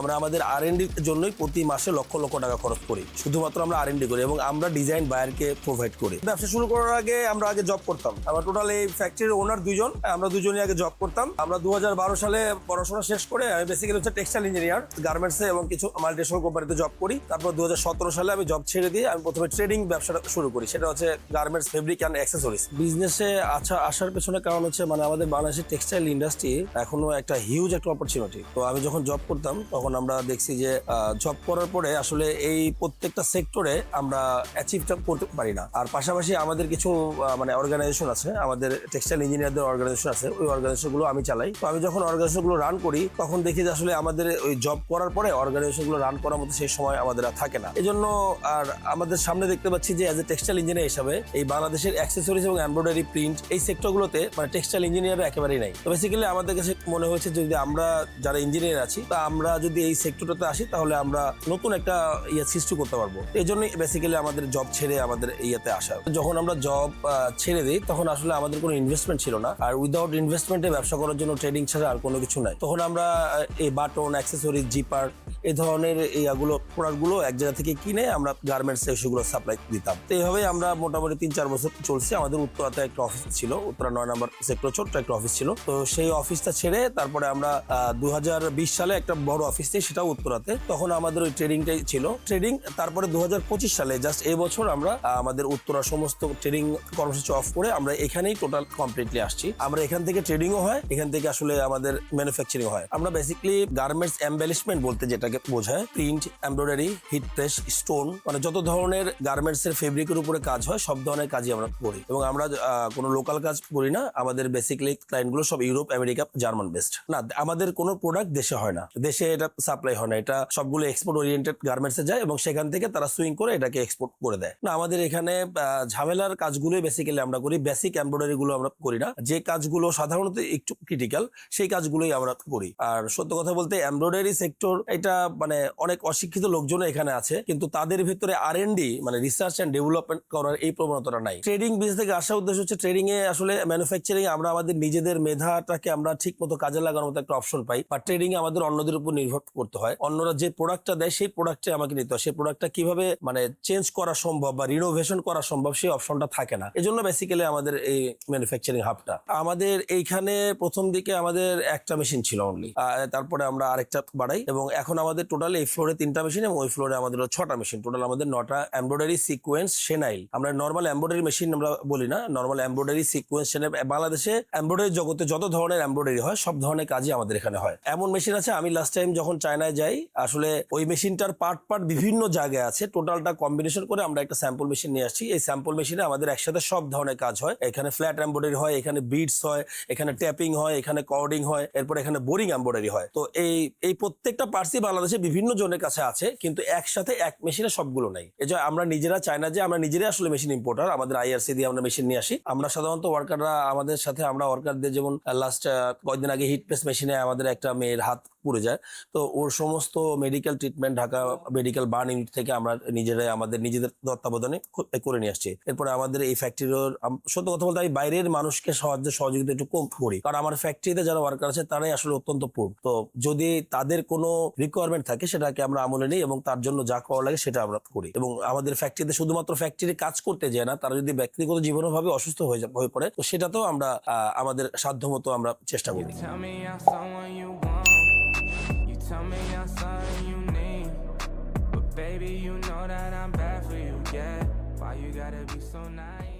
আমরা আমাদের আর জন্যই প্রতি মাসে লক্ষ লক্ষ টাকা খরচ করি। শুধুমাত্র আমরা আর করি এবং আমরা ডিজাইন বায়ারকে প্রোভাইড করি। ব্যবসা শুরু করার আগে আমরা আগে জব করতাম। আমরা টোটাল এই ফ্যাক্টরির ওনার দুজন আমরা দুজনই আগে জব করতাম। আমরা দু হাজার বারো সালে পড়াশোনা শেষ করে আমি বেসিক্যালি হচ্ছে টেক্সটাইল ইঞ্জিনিয়ার গার্মেন্টসে এবং কিছু মাল্টিনেশনাল কোম্পানিতে জব করি। তারপর দু হাজার সতেরো সালে আমি জব ছেড়ে দিয়ে আমি প্রথমে ট্রেডিং ব্যবসাটা শুরু করি। সেটা হচ্ছে গার্মেন্টস ফেব্রিক অ্যান্ড অ্যাক্সেসরিজ বিজনেসে আচ্ছা আসার পেছনে কারণ হচ্ছে মানে আমাদের বাংলাদেশের টেক্সটাইল ইন্ডাস্ট্রি এখনও একটা হিউজ একটা অপরচুনিটি তো আমি যখন জব করতাম তখন আমরা দেখছি যে জব করার পরে আসলে এই প্রত্যেকটা সেক্টরে আমরা অ্যাচিভটা করতে পারি না। আর পাশাপাশি আমাদের কিছু মানে অর্গানাইজেশন আছে, আমাদের টেক্সটাইল ইঞ্জিনিয়ারদের অর্গানাইজেশন আছে, ওই অর্গানাইজেশনগুলো আমি চালাই। তো আমি যখন অর্গানাইজেশনগুলো রান করি, তখন দেখি যে আসলে আমাদের ওই জব করার পরে অর্গানাইজেশনগুলো রান করার মতো সেই সময় আমাদের আর থাকে না। এজন্য আর আমাদের সামনে দেখতে পাচ্ছি যে অ্যাজ এ টেক্সটাইল ইঞ্জিনিয়ার হিসাবে এই বাংলাদেশের অ্যাক্সেসরিজ এবং এমব্রয়ডারি প্রিন্ট এই সেক্টরগুলোতে মানে টেক্সটাইল ইঞ্জিনিয়ার একেবারেই নাই। তো বেসিক্যালি আমাদের কাছে মনে হয়েছে যদি আমরা যারা ইঞ্জিনিয়ার আছি, তা আমরা যদি এই সেক্টরটাতে আসি, তাহলে আমরা নতুন একটা ইয়ে সৃষ্টি করতে পারব। এই জন্যই বেসিক্যালি আমাদের জব ছেড়ে আমাদের ইয়েতে আসা। যখন আমরা জব ছেড়ে দিই, তখন আসলে আমাদের কোনো ইনভেস্টমেন্ট ছিল না। আর উইদাউট ইনভেস্টমেন্টে ব্যবসা করার জন্য ট্রেডিং ছাড়া আর কোনো কিছু নাই। তখন আমরা এই বাটন অ্যাক্সেসরিজ জিপার এই ধরনের এইগুলো প্রোডাক্টগুলো এক জায়গা থেকে কিনে আমরা গার্মেন্টসে সেগুলো সাপ্লাই দিতাম। তো এইভাবে আমরা মোটামুটি তিন চার বছর চলছে। আমাদের উত্তরাতে একটা অফিস ছিল, উত্তরা নয় নম্বর সেক্টর ছোট্ট একটা অফিস ছিল। তো সেই অফিসটা ছেড়ে তারপরে আমরা দু হাজার বিশ সালে একটা বড় অফিস থেকে সেটাও উত্তরাতে। তখন আমাদের ওই ট্রেডিংটাই ছিল। ট্রেডিং তারপরে দুহাজার পঁচিশ সালে জাস্ট এই বছর আমরা আমাদের উত্তরা সমস্ত ট্রেডিং কর্মসূচি অফ করে আমরা এখানেই টোটাল কমপ্লিটলি আসছি। আমরা এখান থেকে ট্রেডিংও হয়, এখান থেকে আসলে আমাদের ম্যানুফ্যাকচারিং হয়। আমরা বেসিক্যালি গার্মেন্টস এম্বেলিশমেন্ট বলতে যেটাকে বোঝায় print embroidery heat press stone মানে যত ধরনের গার্মেন্টস এর ফেব্রিকের উপরে কাজ হয়, সব ধরনের কাজই আমরা করি। এবং আমরা কোনো লোকাল কাজ করি না, আমাদের বেসিক্যালি ক্লায়েন্টগুলো সব ইউরোপ আমেরিকা জার্মান বেস্ট না, আমাদের কোনো প্রোডাক্ট দেশে হয় না। দেশে এটা সাপ্লাই হয় না। এটা সবগুলো এক্সপোর্ট ওরিয়েন্টেড গার্মেন্টসে যায় এবং সেখান থেকে তারা সুইং করে এটাকে এক্সপোর্ট করে দেয়। না, আমাদের এখানে ঝামেলার কাজগুলোই বেসিক্যালি আমরা করি। বেসিক এমব্রয়ডারি গুলো আমরা করি না। যে কাজগুলো সাধারণত একটু ক্রিটিক্যাল সেই কাজগুলোই আমরা করি। আর সত্য কথা বলতে এমব্রয়ডারি সেক্টর এটা মানে অনেক অশিক্ষিত লোকজন এখানে আছে, কিন্তু তাদের ভিতরে আর মানে রিসার্চ অ্যান্ড ডেভেলপমেন্ট করার এই প্রবণতাটা নাই। ট্রেডিং বিজনেস থেকে আসার উদ্দেশ্য হচ্ছে ট্রেডিং এ আসলে ম্যানুফ্যাকচারিং আমরা আমাদের নিজেদের মেধাটাকে আমরা ঠিক মতো কাজে লাগানোর মতো একটা অপশন পাই, বা ট্রেডিং আমাদের অন্যদের উপর নির্ভর করতে হয়। অন্যরা যে প্রোডাক্টটা দেয়, সেই প্রোডাক্টে আমাকে নিতে হয়। সেই প্রোডাক্টটা কীভাবে মানে চেঞ্জ করা সম্ভব বা রিনোভেশন করা সম্ভব, সেই অপশনটা থাকে না। এজন্য বেসিক্যালি আমাদের এই ম্যানুফ্যাকচারিং হাবটা আমাদের এইখানে প্রথম দিকে আমাদের একটা মেশিন ছিল অনলি তারপরে আমরা আরেকটা বাড়াই এবং এখন আমাদের টোটাল এই ফ্লোরে তিনটা মেশিন এবং ওই ফ্লোরে আমাদের ছটা মেশিন টোটাল আমাদের নটা এমব্রয়ডারি সিকোয়েন্স সেনাইল আমরা নর্মাল এমব্রয়ডারি মেশিন আমরা বলি না। নর্মাল এমব্রয়ডারি সিকোয়েন্স বাংলাদেশে এমব্রয়ডারি জগতে যত ধরনের এমব্রয়ডারি হয়, সব ধরনের কাজই আমাদের এখানে হয়। এমন মেশিন আছে, আমি লাস্ট টাইম যখন চায়নায় যাই, আসলে ওই মেশিনটার পার্ট পার্ট বিভিন্ন জায়গায় আছে। টোটালটা কম্বিনেশন করে আমরা একটা স্যাম্পল মেশিন নিয়ে আসছি। এই স্যাম্পল মেশিনে আমাদের একসাথে সব ধরনের কাজ হয়। এখানে ফ্ল্যাট এমব্রয়ডারি হয়, এখানে বিটস হয়, এখানে ট্যাপিং হয়, এখানে কর্ডিং হয়, এরপর এখানে বোরিং এমব্রয়ডারি হয়। তো এই এই প্রত্যেকটা পার্সি বাংলাদেশে বিভিন্ন জনের কাছে আছে, কিন্তু একসাথে এক মেশিনে সবগুলো নাই। এই যে আমরা নিজেরা চাই না যে, আমরা নিজেরাই আসলে মেশিন ইম্পোর্টার আমাদের আইআরসি দিয়ে আমরা মেশিন নিয়ে আসি। আমরা সাধারণত ওয়ার্কাররা আমাদের সাথে, আমরা ওয়ার্কারদের যেমন লাস্ট কয়েকদিন আগে হিট প্রেস মেশিনে আমাদের একটা মেয়ের হাত পুড়ে যায়। তো ওর সমস্ত medical treatment Dhaka medical burn unit থেকে আমরা নিজেরাই আমাদের নিজেদের তত্ত্বাবধানে করে নিয়ে আসছি। এরপরে আমাদের এই ফ্যাক্টরির সত্য কথা বলতে আমি বাইরের মানুষকে সাহায্য সহযোগিতা একটু কম করি। কারণ আমার ফ্যাক্টরিতে যারা ওয়ার্কার আছে তারাই আসলে অত্যন্ত পুর তো যদি তাদের কোনো রিকোয়ারমেন্ট থাকে সেটাকে আমরা আমলে নিই এবং তার জন্য যা করা লাগে সেটা আমরা করি। এবং আমাদের ফ্যাক্টরিতে শুধুমাত্র ফ্যাক্টরি কাজ করতে যায় না তারা যদি ব্যক্তিগত জীবনও ভাবে অসুস্থ হয়ে হয়ে পড়ে তো সেটাতেও আমরা আহ, আমাদের সাধ্যমতো আমরা চেষ্টা করি। Tell me I'm something you need. But baby, you know that I'm bad for you, yeah. Why you gotta be so nice?